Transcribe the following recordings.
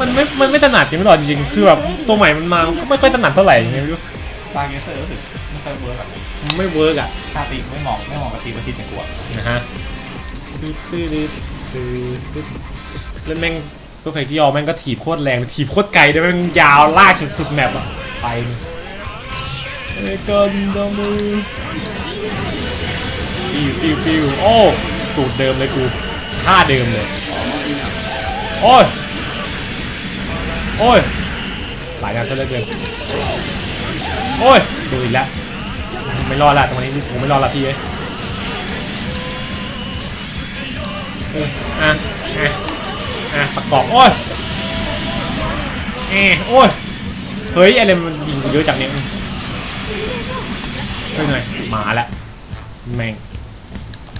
มันไม่ มันไม่ถนัดจริงไม่หรอกจริงๆคือแบบตัวใหม่มันมาก็ไม่ค่อยถนัดเท่าไหร่ยังไงไม่รู้ตาเกเซอร์รู้สึกไม่ค่อยเวิร์กอะมันไม่เวิร์กอะถ้าตีไม่เหมาะไม่เหมาะกับตีประทิดอย่างกลัวนะฮะตื้อตื้อตื้อตื้อตื้อแล้วแม่งตัวไฟจีออแม่งก็ถีบโคตรแรงถีบโคตรไกลด้วยแม่งยาวลากสุดๆแมปอะไปเอ้ยกันดามือฟิวฟิวฟิวโอ้สูตรเดิมเลยกูท่าเดิมเลยโอ้ย โอ้ยหลายงานซะเหลือเกินโอ้ยดูอีกแล้วไม่รอดละจังหวะนี้ผมไม่รอดละพี่เอ้ยอะอะอะประกอบโอ้ยเอยโอ้ยเฮ้ยอะไรมันยิงกูเยอะจังเนี่ยช่วยหน่อยมาละแม่ง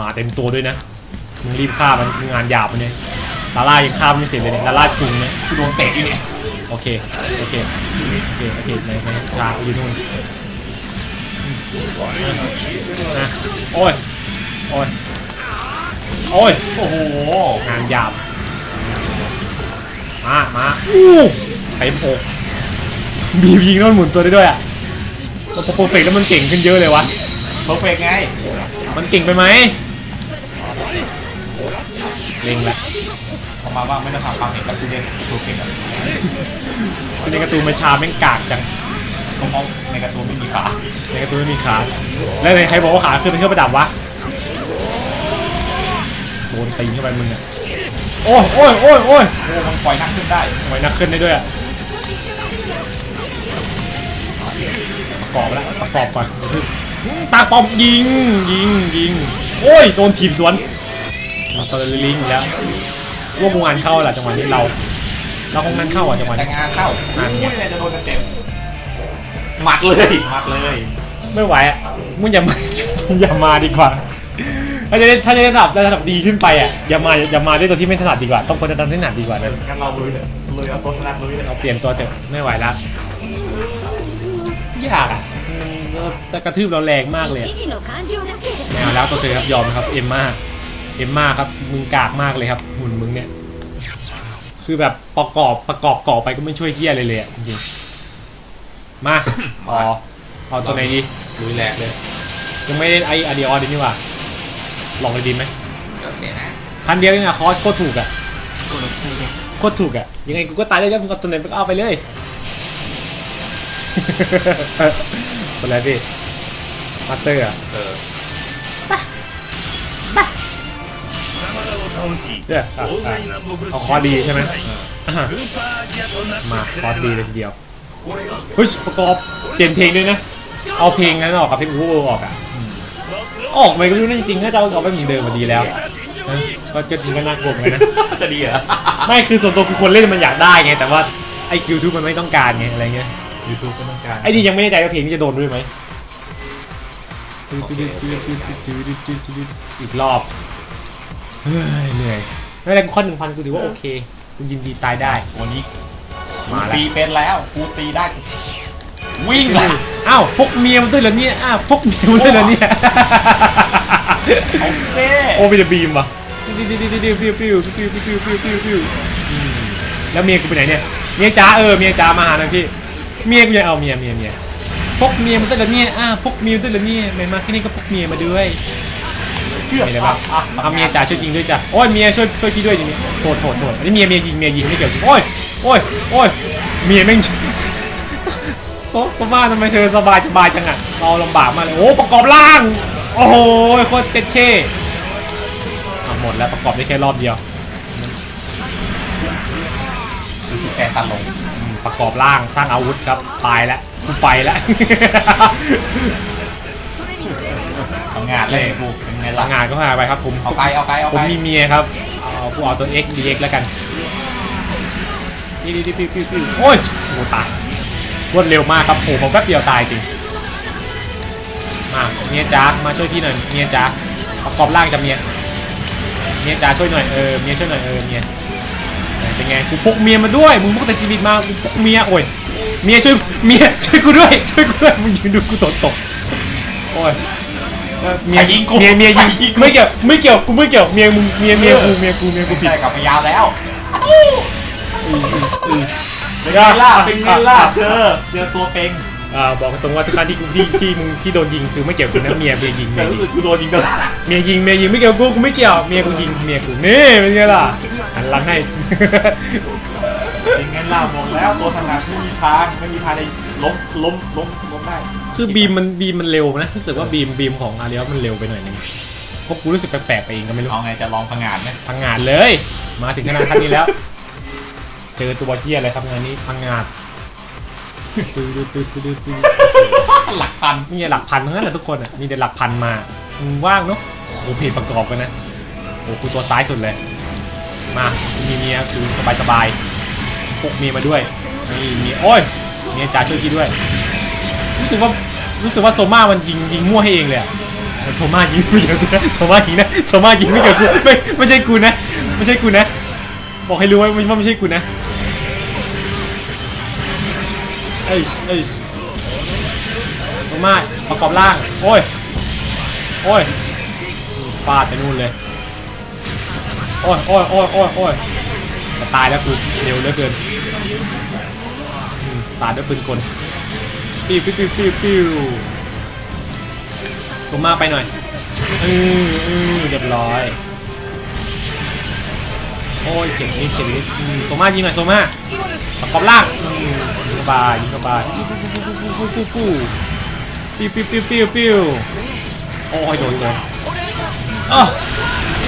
มาเต็มตัวด้วยนะมึงรีบฆ่ามันงานหยาบมันเนี่ยลาล่ายังฆ่ามันไม่เสร็จเลยเนี่ยลาล่าจุงเนี่ยกูโดนเตะอยู่เนี่ย โอเค โอเค โอเค โอเคไหนไหนชาอยู่นู่นอะโอ้ย โอ้ย โอ้ย โอ้โห งานหยาบ มา มาอู้เต็มอกบีบยิงแล้วมันหมุนตัวได้ด้วยอะพอโปรเฟกแล้วมันเก่งขึ้นเยอะเลยวะเพอร์เฟกไง มันเก่งไปไหมเล็งละ ออกมาว่าไม่ต้องทำความเห็นกับกูเล่นเพอร์เฟกอะในการ์ตูนมันชาแม่งกากจังเพราะในการ์ตูนไม่มีขาในการ์ตูนไม่มีขา แล้วในใครบอกว่าขาขึ้นเป็นเครื่องประดับวะโดนตีนเข้าไปมึงอะโอ้ยโอ้ยโอ้ยโอ้ยโอ้มันปล่อยนักขึ้นได้ทำไมนักขึ้นได้ด้วยอะประกอบแล้วประกอบก่อนตาปอมยิงยิงยิงโอ้ยโดนถีบสวนเราตะลิงอีกแล้ว ว่ากูงานเข้าแหละจังหวะนี้เรา เราคงงานเข้าอะจังหวะแต่นี้งานเข้านั่นไงไม่ได้จะโดนเต็มหมัดเลยหมัดเลยไม่ไหวอะมึงอย่ามาอย่ามาดีกว่าถ้าจะได้ถ้าจะได้ระดับระดับดีขึ้นไปอะอย่ามาอย่ามาด้วยตัวที่ไม่ถนัดดีกว่า ต้องคนจะทำที่ถนัดดีกว่านะงั้นเราลุยเลยเอาตัวถนะลุยเลยเอาเปลี่ยนตัวเถอะไม่ไหวแล้วยากอะจะกระทืบเราแรงมากเลยอะไเอาแล้วตัวเธอครับยอมครับเอ็มมา เอ็มมาครับมึงกากมากเลยครับหุ่นมึงเนี่ยคือแบบประกอบประกอบก่อไปก็ไม่ช่วยเฮียอะไรเลยอะจริงๆมาอ๋อเอาตัวไหนดีลุยแหลกเลยยังไม่ได้ไออาร์ดีออดีนี่หว่าลองเลยดีไหมโอเคนะพันเดียวเองอะคอสโคตรถูกอะโคตรถูกอะยังไงกูก็ตายได้แล้วมึงเอาตัวไหนไปก็เอาไปเลยตัวอะไรพี่มาสเตอร์อะเออ เนี่ยอะอะเอาคอร์สดีใช่ไหมอะมาคอร์สดีเลยทีเดียวเฮ้ยประกอบเปลี่ยนเพลงด้วยนะ เอาเพลงนั้นออกกับเพลงอูเวอร์ออกอะออกไปก็ไม่รู้นะจริงๆน่าจะเอาออกไปเหมือนเดิมมาดีแล้วนะก็จะจริงก็น่ากลัวเหมือนกันนะ จะดีเหรอไม่คือส่วนตัวคือคนเล่นมันอยากได้ไง แต่ว่าไอ้ YouTube มันไม่ต้องการไงอะไรเงี้ยยูทูบก็ต้องการไอ้นี่ยังไม่แน่ใจว่าเพลงนี้จะโดนด้วยไหมอีกรอบ เฮ้ยเหนื่อยไม่เป็นไรกูข้อหนึ่งพันกูถือว่าโอเคกูยินดีตายได้ วันนี้มาแล้วตีเป็นแล้วกูตีได้ วิ่งละอ้าวพกเมียมันด้วยเหรอเนี่ยอ้าวพกเมียมันด้วยเหรอเนี่ยเอาเซ่โอ้มีแต่บีมว่ะปิ้วปิ้วปิ้วปิ้วปิ้วปิ้วปิ้วปิ้วปิ้วปิ้วอืมแล้วเมียกูไปไหนเนี่ยเมียจ๋าเออเมียจ๋ามาหาหน่อยพี่เมียกูยังเอาเมียเมียเมียพกเมียมันด้วยเหรอเนี่ยอ้าวพกเมียมันด้วยเหรอเนี่ยไม่มาที่นี่ก็พกเมียมาด้วย มีอะไรบ้างเอาเมียจ๋าช่วยยิงด้วยจ้ะโอ้ยเมียช่วยช่วยพี่ด้วยอย่างนี้โทษโทษโทษอันนี้เมียเมียยิงเมียยิงไม่เกี่ยวโอ้ยโอ้ยโอ้ยเมียแม่งโต๊ะป้าทำไมเธอสบายสบายจังอะเราลำบากมากเลยโอ้ประกอบร่างโอ้โหโคตรเจ็ดเคหมดแล้วประกอบได้แค่รอบเดียวรู้สึกแซ่สั้นลงอืมประกอบร่างสร้างอาวุธครับตายแล้วกูไปแล้วทำ งานเลยกูเป็นไงล่ะงานก็หาไปครับผมเอาไกลเอาไกลเอาผมไกลมีเมียครับเอาผู้เอาตัว X DX แล้วกันนี่นี่ปิ้วปิ้วปิ้วโอ้ยโอ้ตายรวดเร็วมากครับโอ้ผมแป๊บเดียวตายจริงมาเมียจ๋ามาช่วยพี่หน่อยเมียจ๋าประกอบร่างจะเมียเมียจ๋าช่วยหน่อยเออเมียช่วยหน่อยเออเมียเป็นไงกูพกเมียมาด้วยมึงพกแต่จีบิตมากูพกเมียโอ้ยเมียช่วยเมียช่วยกูด้วยช่วยกูด้วยมึงยืนดูกูตกตกโอ้ย เออเมียใครยิงกูเมียเมียยิงใครยิงกูไม่เกี่ยวไม่เกี่ยวกูไม่เกี่ยวเมียมึงเมียเมียกูเมียกูเมียกูกูผิดใช่กลับมายาวแล้วอือเป็นไงล่ะเป็นไงล่ะเจอเจอตัวเป็งอ่าบอกตรงว่าทุกครั้งที่กูที่ที่มึงที่โดนยิงคือไม่เกี่ยวกับกูนะเมียเมียยิงเมีแต่ยยิรู้งสึกกูโดนยิงตลอดเมียยิงเมียยิงไม่เกี่ยวกับกูกูไม่เกี่ยวเมียกูยิงเมียกูนี่เป็นไงล่ะหันหลังให้เป็นไงล่ะบอกแล้วตัวทำงานไม่มีทางไม่มีทางในล้มล้มล้มล้มได้ คือบีมมันบีมมันเร็วนะรู้สึกว่าบีมบีมของอาเรียลมันเร็วไปหน่อยนึงพวกกูรู้สึกแปลกๆไปเองก็ไม่รู้เอาไงจะลองพังงานไหมพังงานเลย มาถึงขนาดขั้นนี้แล้ว เจอตัวเที่ยอะไรครับงานนี้พังงานตื้อตื้อตื้อตื้อตื้อหลักพันนี่หลักพันทั้งนั้นแหละทุกคนอะนี่เดี๋ยวหลักพันมามึงว่างเนาะโอ้เพจประกอบกันนะโอ้กูตัวซ้ายสุดเลย มามีเมียคือสบายสบายๆพกเมียมาด้วยนี่เมียโอ้ยเมียจ๋าช่วยพี่ด้วย รู้สึกว่ารู้สึกว่าโซมามันยิงยิงมั่วให้เองเลยอะโซมายิงไม่เกี่ยวกูนะโซมายิงนะโซมายิงไม่เกี่ยวกูไม่ไม่ใช่กูนะไม่ใช่กูนะ บอกให้รู้ไว้ว่าไม่ใช่กูนะเอ้ยเอ้ยโซมาประกอบร่างโอ้ยโอ้ยฟาดไปนู่นเลยโอ้ยโอ้ยโอ้ยโอ้ยโอ้ยตายแล้วกูเร็วเหลือเกินสาดด้วยปืนกล ปิ้วปิ้วปิ้วปิ้วปิ้วสมมาไปหน่อยอืออือเรียบร้อย โอ้ยเจ็บนิดเจ็บนิดสมมายิงหน่อยสมมาประกอบล่างยิงเข้าไปยิงเข้าไปปิ้วปิ้วปิ้วปิ้วปิ้วปิ้วปิ้วปิ้วโอ้ยโดนโดนอ้อ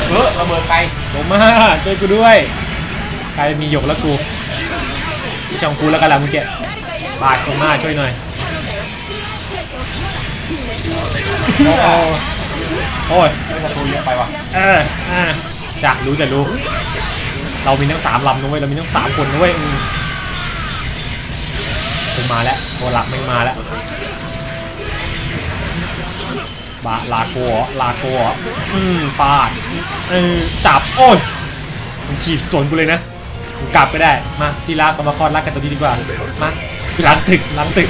เออระเบิดไฟสมมาช่วยกูด้วยใครมีหยกแล้วกูช่องกูแล้วกันละมึงแกบายสมมาช่วยหน่อย โอ้โอ้ยไม่ประตูเยอะไปว่ะเอออ่าจะรู้จะรู้ เรามีทั้งสามลำนะเว้ยเรามีทั้งสามคนนะเว้ยอืมคงมาแล้วตัวหลักม่งมาแล้วบาลาโกเหรอลาโกเหรออืมฟาดเออจับโอ้ยมันฉีบสวนกูเลยนะกูกลับก็ได้มาที่รักเรามาคลอดรักกันตรงนี้ดีกว่ามาหลังตึกหลังตึก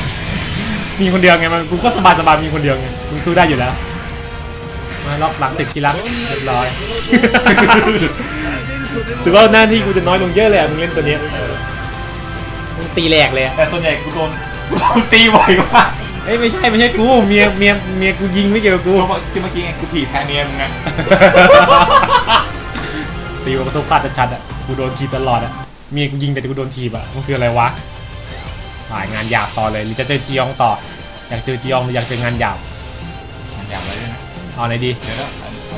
มีคนเดียวไงมันกูก็สบายสบายมีคนเดียวไงมึงสู้ได้อยู่แล้ว มาล็อกหลังตึกที่รักเรียบร้อยถือว่าหน้าที่กูจะน้อยลงเยอะเลยอะมึงเล่นตัวเนี้ยเออมึงตีแหลกเลยอะแต่ส่วนใหญ่กูโดนกูโดนตีบ่อยมากเอ้ยไม่ใช่ไม่ใช่กูเมียเมียเมียกูยิงไม่เกี่ยวกับกูกูที่เมื่อกี้ไงกูถีบแทนเมียมึงไงตีกับประตูพลาดชัดๆอะกูโดนทีบตลอดอะเมียกูยิงแต่กูโดนทีบอะมันคืออะไรวะ หายงานหยาบต่อเลยหรือจะเจอจียองต่อ อยากเจอจียองหรืออยากเจองานหยาบมันอย่างไรด้วยนะเอาไหนดี เดี๋ยวนะ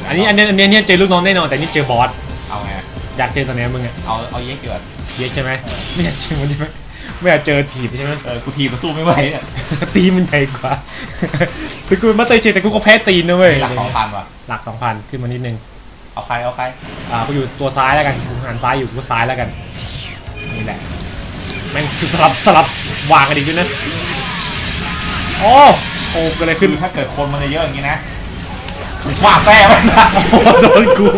อันนี้อันนี้อันนี้เนี่ยเจอลูกน้องแน่นอนแต่นี่เจอบอสเอาไง อยากเจอตอนไหนมึงอะเอาเอาเย็กเกิดเยกใช่ไหมไม่อยากเจอมันใช่ไหมไม่อยากเจอถีบใช่ไหม เออกูถีบมันสู้ไม่ไหวเนี่ยตีมันใหญ่กว่าถึงกูเป็นมาสเตอร์เชฟแต่กูก็แพ้ตีนนะเว้ยหลักสองพันว่ะ หลักสองพันขึ้นมานิดนึง เอาใครเอาใครอ่ากูอยู่ตัวซ้ายแล้วกันกูหันซ้ายอยู่กูซ้ายแล้วกัน นี่แหละ แม่งสลับสลับ วางกันอีกด้วยนะโอ้โอ้เกิดอะไรคืขึ้นอถ้าเกิดคนมันเยอะๆอย่างนี้นะกูฟาดแซ่มันนะโอ้โดนกู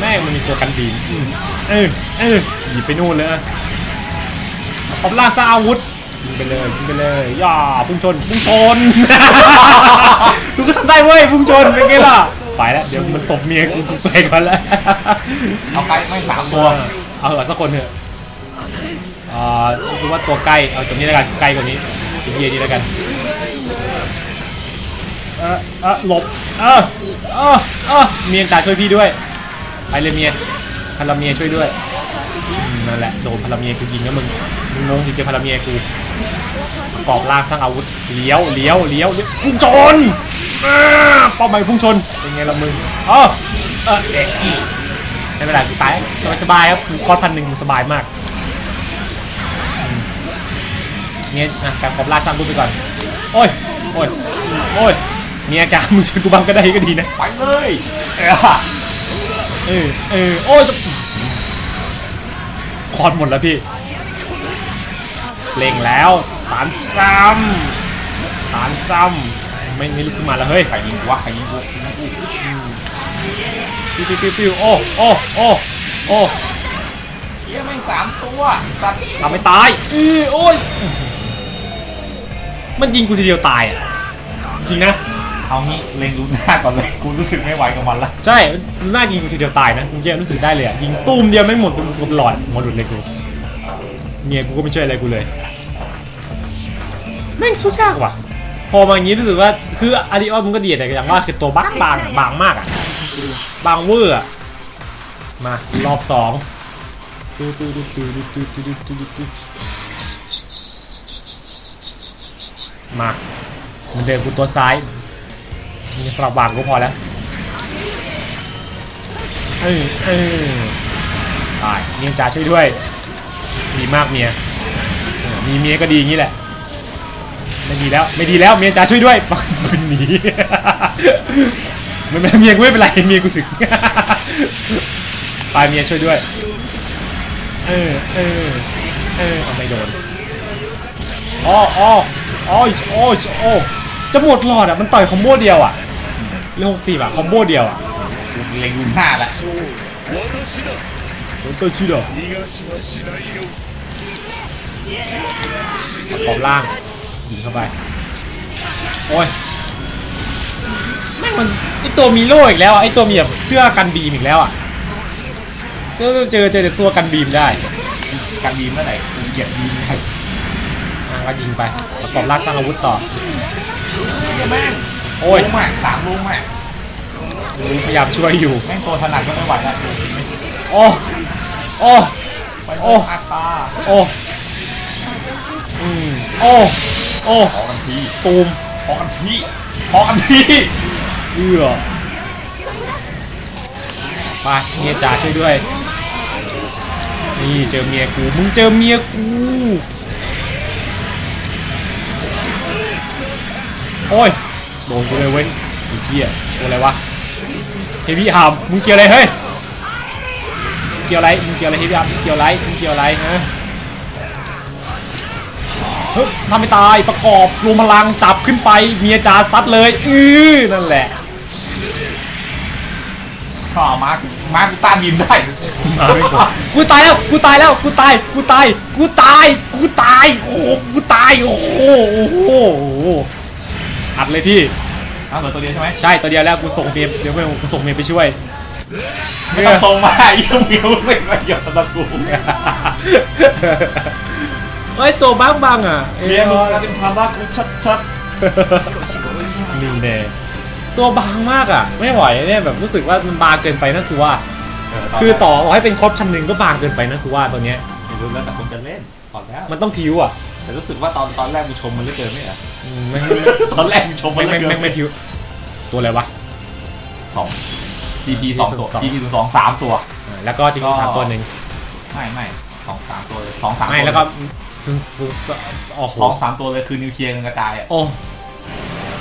แม่งมันมีตัวกันบีมอืมเออเออหยิบไปนู่นเลยขอบล่าซาอาวุธยิงไปเลยยิงไปเลยย่าพุ่งชนพุ่งชน กูก็ทำได้เว้ยพุ่งชนเป็นไงล่ะไปแล้วเดี๋ยวมันตบเมียกูกูไปก่อนแล้ว เอาใครไม่สามตัว เอาเหอะสักคนเถอะ อ่ารู้สึกว่าตัวใกล้ เอาตัวนี้แล้วกันใกล้กว่านี้เฮียนี้แล้วกันเออเออหลบเออเออเออเมียจ่าช่วยพี่ด้วยไปเลยเมียพลเมียช่วยด้วยนั่นแหละโดนพลเมียกูยิงแล้วมึงมึงงงสิเจอพลเมียกูประกอบร่างสร้างอาวุธเลี้ยวเลี้ยวเลี้ยวพุ่งชนอ่าเป้าหมายพุ่งชนเป็นไงละมึงอ๋อเออเอ๊ะไม่เป็นไรกูตายสบายสบายครับกูคอร์สพันหนึ่งสบายมาก เนี่ยนะแปลกรอบล่าสร้างรูปไปก่อน โอ้ย โอ้ย โอ้ย มีอาการมึงช่วยกูบังก็ได้ก็ดีนะ ไปเลย เออ เออ เออ โอ้ยจะคอร์สหมดแล้วพี่ เล็งแล้วตานซ้ำตานซ้ำไม่ไม่ลุกขึ้นมาแล้วเฮ้ย ใครยิงกูวะใครยิงกูยิงกูปิ้วปิ้วปิ้วปิ้วโอ้ โอ้ โอ้ โอ้เชี่ยไม่งสามตัว สัตว์ทำไม่ตายอือโอ้ย มันยิงกูทีเดียวตายอะจริงนะเอางี้เล็งลูน่าก่อนเลยกูรู้สึกไม่ไหวกับมันละใช่น่ายิงทีเดียวตายนะจริงๆรู้สึกได้เลยอะยิงตุ้มเดียวไม่งหมดหมดหลอดหมดหลุดเลยกูเมียกูก็ไม่ช่วยอะไรกูเลยแม่งสู้ยากว่ะพอมาอย่างนี้รู้สึกว่าคืออาริออนมันก็ดีแต่อย่างว่าคือตัวบางบางอะบางมากอะบางเวอร์อะมารอบสอง มาเหมันเดินกูตัวซ้ายมีสลับวางก็พอแล้วเออเออตายเมียจ๋าช่วยด้วยดีมากเมียมีเมียก็ดีอย่างนี้แหละไม่ดีแล้วไม่ดีแล้วเมียจ๋าช่วยด้วยปังบินหนีไม่เป็นไรเมียกูไม่เป็นไรเมียกูถึงไปเมียช่วยด้วยเออเออเออเอาไม่โดนอ๋ออ๋อ อ๋ออ๋ออ๋อจะหมดหลอดอะมันต่อยคอมโบเดียวอะเรื่องหกสิบอะคอมโบเดียวอะกูเล็งลูน่าละโดนตัวชิดอะขอบล่างยิงเข้าไป โอ้ยแม่งมันไอตัวมีโล่อีกแล้วอะไอตัวมีแบบเสื้อกันบีมอีกแล้วอะเจอเจอเจอแต่ตัวกันบีมได้การบีมเมื่อไหร่กูเหยียบบีมได้อะ ก็ยิงไปประกอบร่างสร้างอาวุธต่อเหี้ยแม่งโอ้ยลุงอะสามลุงอะพยายามช่วยอยู่ แม่งตัวถนัดก็ไม่ไหวละโอ้โอ้ ไปโอ้ โอ้อัตตาโอ้อืมโอ้โอ้พอกันทีตูมพอกันทีพอกันทีเอื้อไปเมียจ๋าช่วยด้วย นี่เจอเมียกูมึงเจอเมียกู โอ้ย โดนกูเลยเว้ยไอ้เหี้ยตัวอะไรวะเฮฟวี่อาร์มมึงเกี่ยวอะไรเฮ้ยมึงเกี่ยวอะไรมึงเกี่ยวอะไรเฮฟวี่อาร์มมึงเกี่ยวอะไรมึงเกี่ยวอะไรฮะเฮ้ยทำไม่ตายประกอบรวมพลังจับขึ้นไปเมียจ๋าซัดเลยอือนั่นแหละข้อมาร์คมาร์คกูต้านบีมได้มาไม่กดกูตายแล้วกูตายแล้วกูตายกูตายกูตายกูตายโอ้โหกูตายโอ้โหโอ้โหโอ้โหอัดเลยพี่อ้าวเหลือตัวเดียวใช่ไหมใช่ตัวเดียวแล้วกูส่งเมียเดี๋ยวไม่กูส่งเมียไปช่วยไม่ต้องส่งมาอีมิวไม่ประโยชน์สำหรับกูเฮ้ยตัวบ้างบ้างอะเมียมึงกลายเป็นความรักกูชัดนี่แน่ตัวบางมากอะ ไม่ไหวเนี่ยแบบรู้สึกว่ามันบางเกินไปนะคือว่าๆคือต่อให้เป็นคอสพันหนึ่งก็บางเกินไปนะคือว่าตัวเนี้ยไม่รู้แล้วแต่คนจะเล่นก่อนแล้วมันต้องพิวอะ แต่รู้สึกว่าตอนตอนแรกมีชมมันเหลือเกินไม่เหรออืมไม่ตอนแรกมีชมมัไม่นเหลืไม่อเกิไม่นไม่พิวตัวอะไรวะ สอง DP สองตัวสอง DP ถึงสองสามตัว อ่าแล้วก็จริงๆสามตัวหนึ่งไม่ไม่สองสามตัวเลยสองสามไม่ตัวแล้วก็ศูนย์ศูนย์โอ้โหสองสามตัวเลยคือนิวเคลียร์กระจายอะโอ้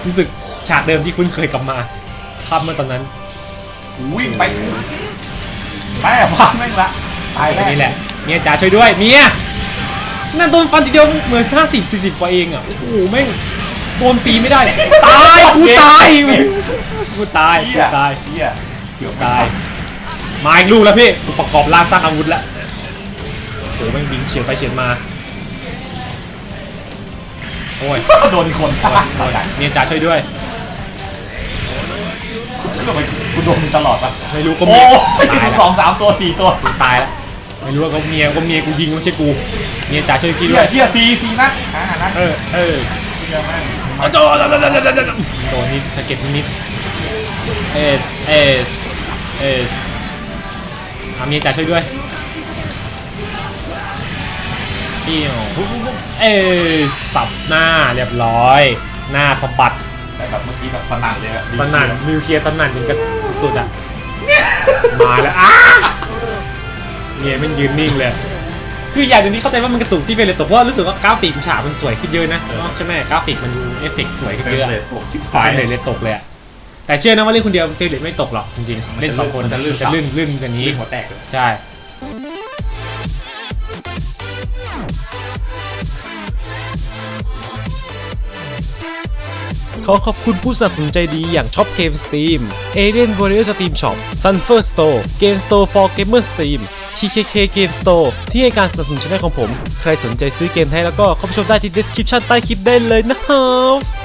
รู้สึกฉากเดิมที่คุ้นเคยกลับมาภาพเมื่อตอนนั้นวิ่งไปแม่พังแม่งละตายอัแน่นนี้แหละเมียจ๋าช่วยด้วยเมีย นั่นโดนฟันทีเดียวเหมือนห้าสิบสี่สิบกว่าเองอะ โอ้โหแม่งโดนปีไม่ได้ ตายกูตายกูตายกูเฮียตายเฮียเกือบตาย มาอีกลูกแล้วพี่กูประกอบร่างสร้างอาวุธแล้วโอ้โหแม่งบิงเฉียวไปเฉียวมา โอ้ยโดนคนโอ้ยโอ้ยเมียจ๋าช่วยด้วยทำไมกูโดนตลอดปะไม่รู้ก็โอ้เมียตายสแล้อวงสามตัวสี่ตัว ตายแล้ว ไม่รู้ว่าเขาเมียก็เมียกูยิงไม่ใช่กูเมียจ๋าช่วยพี่เฮีด้วยยเฮียสี่สี่นัดห้านัดเออเออเฮียแม่งโดนโดนนิดสะเก็ดนิดเอสเอสเอสอาเมียจ๋าช่วยด้วยเอี้ยวเอสสับหน้าเรียบร้อย หน้าสะบัด แต่แบบเมื่อกี้แบบสนั่นเลยอะสนั่นมิวเคลียร์สนั่นจนกระสุดๆอะ มาแล้วอ้า เนี่ยมันยืนนิ่งเลย คืออย่างเดี๋ยวนี้เข้าใจว่ามันกระตุกที่เฟรนเลยตกเพราะว่ารู้สึกว่ากราฟิกมันฉากมันสวยขึ้นเยอะนะเนาะใช่ไหมกราฟิกมันดูเอฟเฟกต์สวยขึ้นเยอะเลยโอ้ชิบตาหายยเลยเลยตกเลยอะแต่เชื่อนะว่าเล่นคนเดียวเฟรนเลยไม่ตกหรอกจริงๆเล่นสองคนมันจะลื่นจะลื่นลื่นกันนี้นี่หัวแตกเลยใช่ขอขอบคุณผู้สนับสนุนใจดีอย่าง Shop Game Steam Alien Warrior Steam Shop Sunfer Store Game Store for Gamer Steam TKK Game Store ที่ให้การสนับสนุนช่องของผม ใครสนใจซื้อเกมไทยแล้วก็เข้าไปชมได้ที่ description ใต้คลิปได้เลยนะครับ